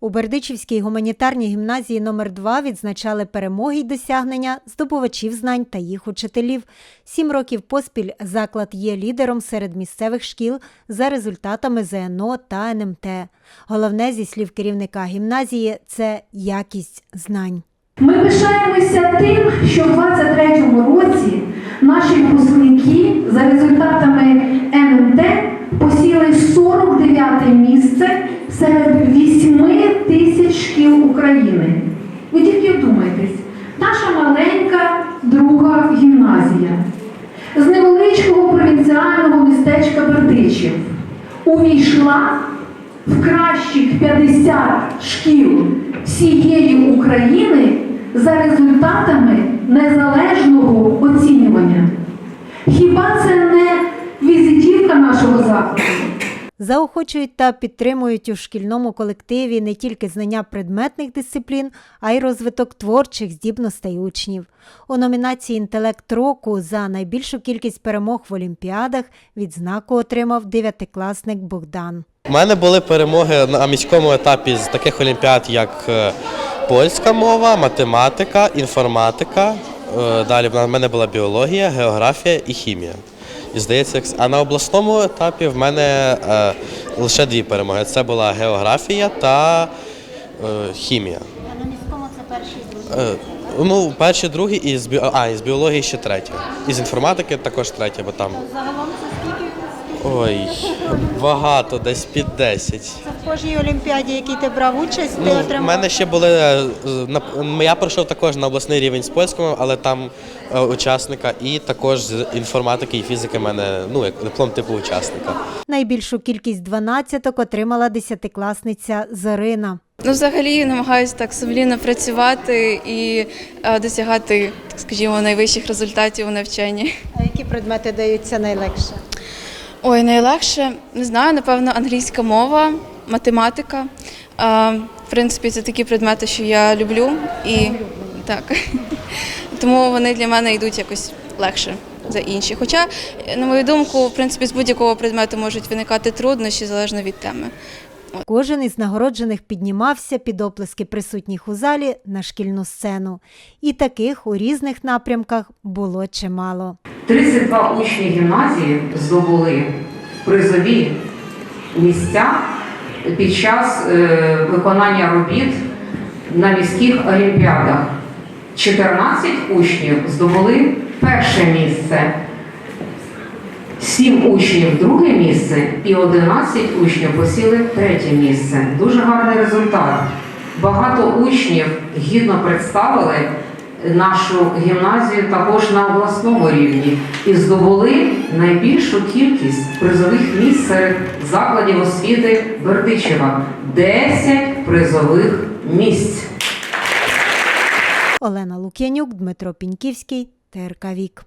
У Бердичівській гуманітарній гімназії номер 2 відзначали перемоги й досягнення здобувачів знань та їх учителів. Сім років поспіль заклад є лідером серед місцевих шкіл за результатами ЗНО та НМТ. Головне, зі слів керівника гімназії, це якість знань. Ми пишаємося тим, що в 23-му році наші випускники за результатами НМТ посіли 49 місце серед 8 тисяч шкіл України. Ви тільки вдумайтесь, наша маленька друга гімназія з невеличкого провінціального містечка Бердичів увійшла в кращих 50 шкіл всієї України за результатами незалежного оцінювання. Хіба це не візитівка нашого закладу? Заохочують та підтримують у шкільному колективі не тільки знання предметних дисциплін, а й розвиток творчих здібностей учнів. У номінації Інтелект року за найбільшу кількість перемог в олімпіадах відзнаку отримав дев'ятикласник Богдан. У мене були перемоги на міському етапі з таких олімпіад, як е, польська мова, математика, інформатика. Е, Далі в мене була біологія, географія і хімія. І здається, а на обласному етапі в мене е, лише дві перемоги. Це була географія та е, хімія. А на міському це перший Е, Ну, перші, другі, і з, бі... а, і з біології ще третє. І з інформатики також третє, бо там. Загалом? Ой, багато, десь під 10. Це в кожній олімпіаді, в якій ти брав участь, Ну, в мене ще були е, на- я пройшов також на обласний рівень з польського, але там е, учасника, і також з інформатики і фізики в мене ну як диплом типу учасника. Найбільшу кількість дванадцяток отримала десятикласниця Зорина. Ну, взагалі намагаюся так сумлінно працювати і е, досягати, так скажімо, найвищих результатів у навчанні. А які предмети даються найлегше? Ой, найлегше, не знаю, напевно, англійська мова, математика. Е, в принципі, це такі предмети, що я люблю, і так. Тому вони для мене йдуть якось легше за інші. Хоча, на мою думку, в принципі, з будь-якого предмету можуть виникати труднощі залежно від теми. Кожен із нагороджених піднімався під оплески присутніх у залі на шкільну сцену. І таких у різних напрямках було чимало. 32 учні гімназії здобули призові місця під час е, виконання робіт на міських олімпіадах. 14 учнів здобули перше місце, 7 учнів друге місце і 11 учнів посіли третє місце. Дуже гарний результат. Багато учнів гідно представили нашу гімназію також на обласному рівні і здобули найбільшу кількість призових місць серед закладів освіти Бердичева 10 призових місць. Олена Лук'янюк, Дмитро Піньківський, ТРК Вік.